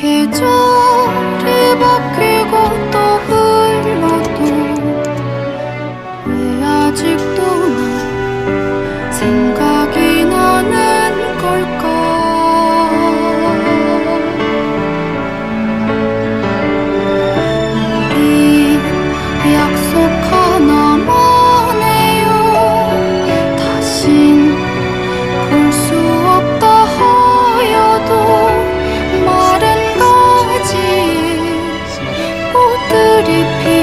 기억해줘. beauty